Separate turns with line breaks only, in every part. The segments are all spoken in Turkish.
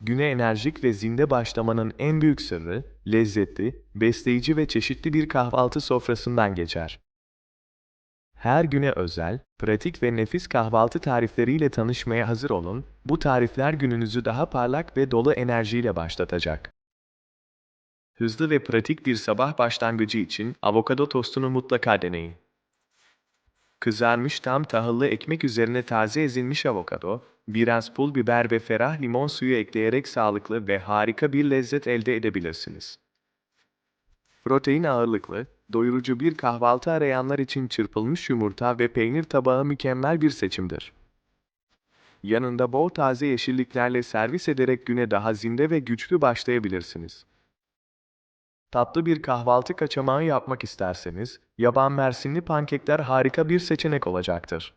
Güne enerjik ve zinde başlamanın en büyük sırrı, lezzetli, besleyici ve çeşitli bir kahvaltı sofrasından geçer. Her güne özel, pratik ve nefis kahvaltı tarifleriyle tanışmaya hazır olun. Bu tarifler gününüzü daha parlak ve dolu enerjiyle başlatacak. Hızlı ve pratik bir sabah başlangıcı için avokado tostunu mutlaka deneyin. Kızarmış tam tahıllı ekmek üzerine taze ezilmiş avokado, biraz pul biber ve ferah limon suyu ekleyerek sağlıklı ve harika bir lezzet elde edebilirsiniz. Protein ağırlıklı, doyurucu bir kahvaltı arayanlar için çırpılmış yumurta ve peynir tabağı mükemmel bir seçimdir. Yanında bol taze yeşilliklerle servis ederek güne daha zinde ve güçlü başlayabilirsiniz. Tatlı bir kahvaltı kaçamağı yapmak isterseniz, yaban mersinli pankekler harika bir seçenek olacaktır.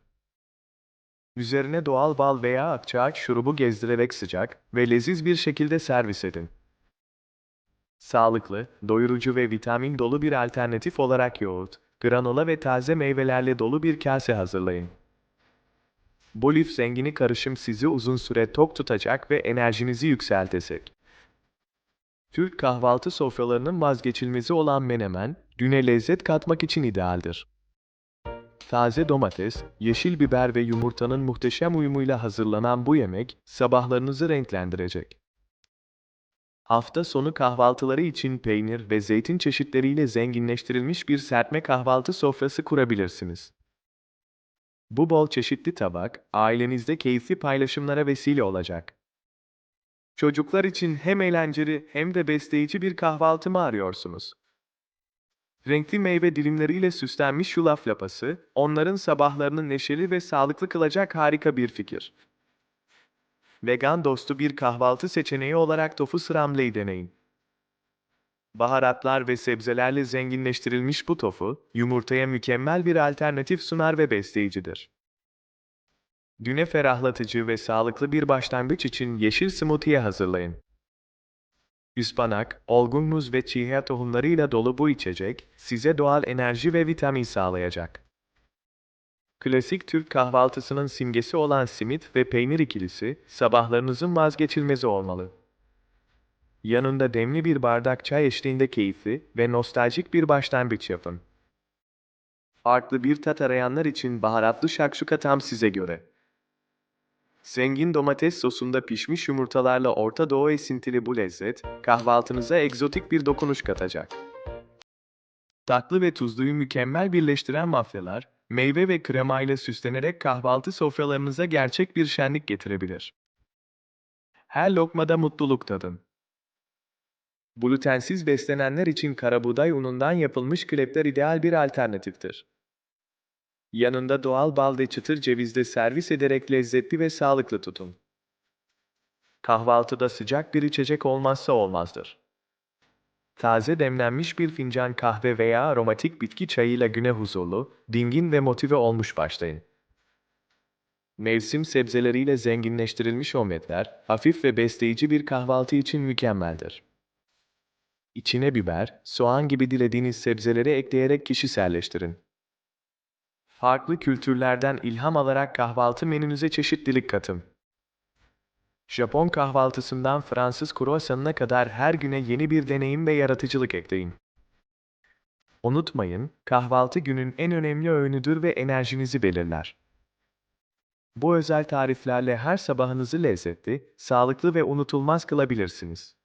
Üzerine doğal bal veya akçaağaç şurubu gezdirerek sıcak ve leziz bir şekilde servis edin. Sağlıklı, doyurucu ve vitamin dolu bir alternatif olarak yoğurt, granola ve taze meyvelerle dolu bir kase hazırlayın. Bu lif zengini karışım sizi uzun süre tok tutacak ve enerjinizi yükseltecek. Türk kahvaltı sofralarının vazgeçilmezi olan menemen, güne lezzet katmak için idealdir. Taze domates, yeşil biber ve yumurtanın muhteşem uyumuyla hazırlanan bu yemek, sabahlarınızı renklendirecek. Hafta sonu kahvaltıları için peynir ve zeytin çeşitleriyle zenginleştirilmiş bir serpme kahvaltı sofrası kurabilirsiniz. Bu bol çeşitli tabak, ailenizde keyifli paylaşımlara vesile olacak. Çocuklar için hem eğlenceli hem de besleyici bir kahvaltı mı arıyorsunuz? Renkli meyve dilimleriyle süslenmiş yulaf lapası, onların sabahlarını neşeli ve sağlıklı kılacak harika bir fikir. Vegan dostu bir kahvaltı seçeneği olarak tofu sramleyi deneyin. Baharatlar ve sebzelerle zenginleştirilmiş bu tofu, yumurtaya mükemmel bir alternatif sunar ve besleyicidir. Güne ferahlatıcı ve sağlıklı bir başlangıç için yeşil smoothie hazırlayın. Ispanak, olgun muz ve chia tohumlarıyla dolu bu içecek, size doğal enerji ve vitamin sağlayacak. Klasik Türk kahvaltısının simgesi olan simit ve peynir ikilisi, sabahlarınızın vazgeçilmezi olmalı. Yanında demli bir bardak çay eşliğinde keyifli ve nostaljik bir başlangıç yapın. Farklı bir tat arayanlar için baharatlı şakşuka tam size göre. Zengin domates sosunda pişmiş yumurtalarla Orta Doğu esintili bu lezzet, kahvaltınıza egzotik bir dokunuş katacak. Tatlı ve tuzluyu mükemmel birleştiren mafyalar, meyve ve krema ile süslenerek kahvaltı sofralarınıza gerçek bir şenlik getirebilir. Her lokmada mutluluk tadın. Glutensiz beslenenler için karabuğday unundan yapılmış klepler ideal bir alternatiftir. Yanında doğal bal çıtır cevizle servis ederek lezzetli ve sağlıklı tutun. Kahvaltıda sıcak bir içecek olmazsa olmazdır. Taze demlenmiş bir fincan kahve veya aromatik bitki çayıyla güne huzurlu, dingin ve motive olmuş başlayın. Mevsim sebzeleriyle zenginleştirilmiş omletler, hafif ve besleyici bir kahvaltı için mükemmeldir. İçine biber, soğan gibi dilediğiniz sebzeleri ekleyerek kişiselleştirin. Farklı kültürlerden ilham alarak kahvaltı menünüze çeşitlilik katın. Japon kahvaltısından Fransız kruvasanına kadar her güne yeni bir deneyim ve yaratıcılık ekleyin. Unutmayın, kahvaltı günün en önemli öğünüdür ve enerjinizi belirler. Bu özel tariflerle her sabahınızı lezzetli, sağlıklı ve unutulmaz kılabilirsiniz.